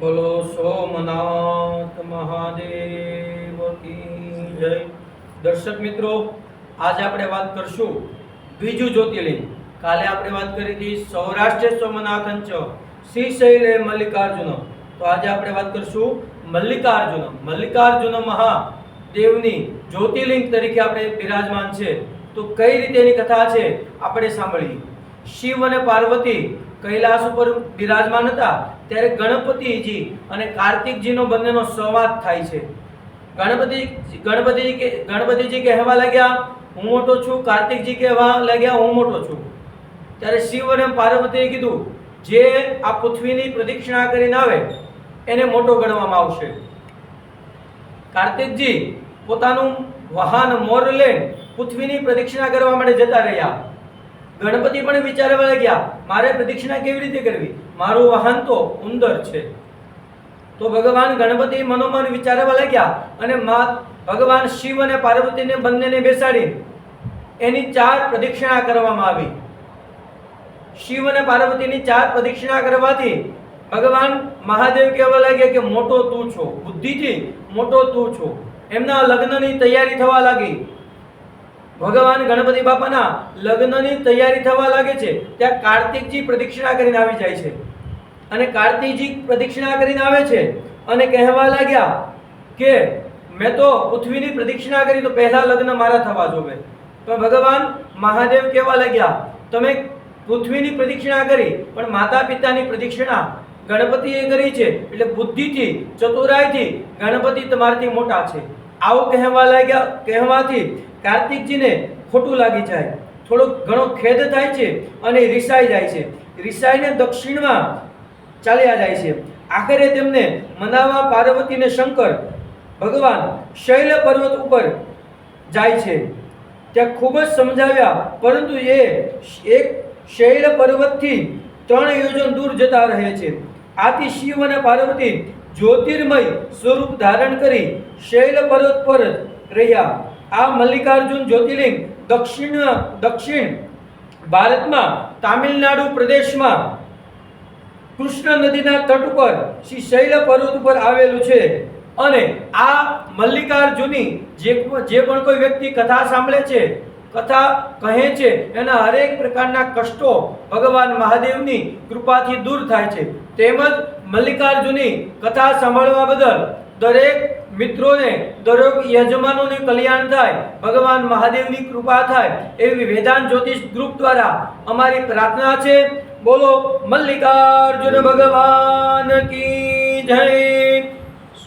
બોલો સોમનાથ મહાદેવ કી જય. દર્શક મિત્રો, આજે આપણે વાત કરશું બીજું જ્યોતિર્લિંગ. કાલે આપણે વાત કરી હતી સૌરાષ્ટ્ર સોમનાથન ચ શ્રીશૈલે મલ્લિકાર્જુન. તો આજે આપણે વાત કરશું મલ્લિકાર્જુન. મલ્લિકાર્જુન મહાદેવની જ્યોતિર્લિંગ તરીકે આપણે બિરાજમાન છે. તો કઈ રીતે એની કથા છે? આપણે સાંભળીએ. શિવ અને પાર્વતી કૈલાસ ઉપર બિરાજમાન હતા ત્યારે ગણપતિજી અને કાર્તિકજીનો બંનેનો સંવાદ થાય છે. ગણપતિ ગણપતિજી કે ગણપતિજી કહેવા લાગ્યા, હું મોટો છું. કાર્તિકજી કહેવા લાગ્યા, હું મોટો છું. ત્યારે શિવ અને પાર્વતીએ કીધું, જે આ પૃથ્વીની પ્રદક્ષિણા કરીને આવે, એને મોટો ગણવામાં આવશે. કાર્તિકજી પોતાનું વાહન મોર લઈને પૃથ્વીની પ્રદક્ષિણા કરવા માટે જતા રહ્યા. ગણપતિ પણ વિચારવા લાગ્યા, મારે પ્રદક્ષિણા કેવી રીતે કરવી? મારું વાહન તો ઉંદર છે. તો ભગવાન ગણપતિ મનોમન વિચારવા લાગ્યા અને મા, ભગવાન શિવ અને પાર્વતીને બંનેને બેસાડી એની ચાર પ્રદક્ષિણા કરવામાં આવી. શિવ અને પાર્વતીની ચાર પ્રદક્ષિણા કરવાથી ભગવાન મહાદેવ કહેવા લાગ્યા કે, મોટો તું છો, બુદ્ધિથી મોટો તું છો. એમના લગ્નની તૈયારી થવા લાગી. ભગવાન ગણપતિ બાપાના લગ્નની તૈયારી થવા લાગે છે. ત્યાં કાર્તિકજી પ્રદક્ષિણા કરીને આવી જાય છે. અને કાર્તિકજી પ્રદક્ષિણા કરીને આવે છે અને કહેવા લાગ્યા કે, મેં તો પૃથ્વીની પ્રદક્ષિણા કરી તો પહેલા લગ્ન મારા થવા જોવે. તો ભગવાન મહાદેવ કહેવા લાગ્યા, તમે પૃથ્વીની પ્રદક્ષિણા કરી, પણ માતા પિતાની પ્રદક્ષિણા ગણપતિએ કરી છે. એટલે બુદ્ધિથી, ચતુરાઈથી ગણપતિ તમારાથી મોટા છે. આવું કહેવા લાગ્યા, કહેવાથી કાર્તિકજીને ખોટું લાગી જાય. થોડો ઘણો ખેદ થાય છે અને રિસાઈ જાય છે. રિસાઈને દક્ષિણમાં ચાલ્યા જાય છે. આખરે તેમને મનાવા પાર્વતીને શંકર ભગવાન શૈલ પર્વત ઉપર જાય છે. ત્યાં ખૂબ જ સમજાવ્યા, પરંતુ એ એક શૈલ પર્વતથી ત્રણ યોજન દૂર જતા રહે છે. આથી શિવ અને પાર્વતી જ્યોતિર્મય સ્વરૂપ ધારણ કરી શૈલ પર્વત પર રહ્યા. આ મલ્લિકાર્જુન જ્યોતિર્લિંગ દક્ષિણ દક્ષિણ ભારતમાં, તામિલનાડુ પ્રદેશમાં કૃષ્ણ નદીના તટ ઉપર શ્રી શૈલ પર્વત ઉપર આવેલું છે. અને આ મલ્લિકાર્જુની જે જે પણ કોઈ વ્યક્તિ કથા સાંભળે છે, કથા કહે છે, એના હરેક પ્રકારના કષ્ટો ભગવાન મહાદેવની કૃપાથી દૂર થાય છે. તેમજ મલ્લિકાર્જુની કથા સાંભળવા બદલ દરેક મિત્રોને દરેક યજમાનોને કલ્યાણ થાય, ભગવાન મહાદેવની કૃપા થાય એવી વેદાંત જ્યોતિષ ગ્રુપ દ્વારા અમારી પ્રાર્થના છે. બોલો, મલ્લિકાર્જુન ભગવાન કી જય.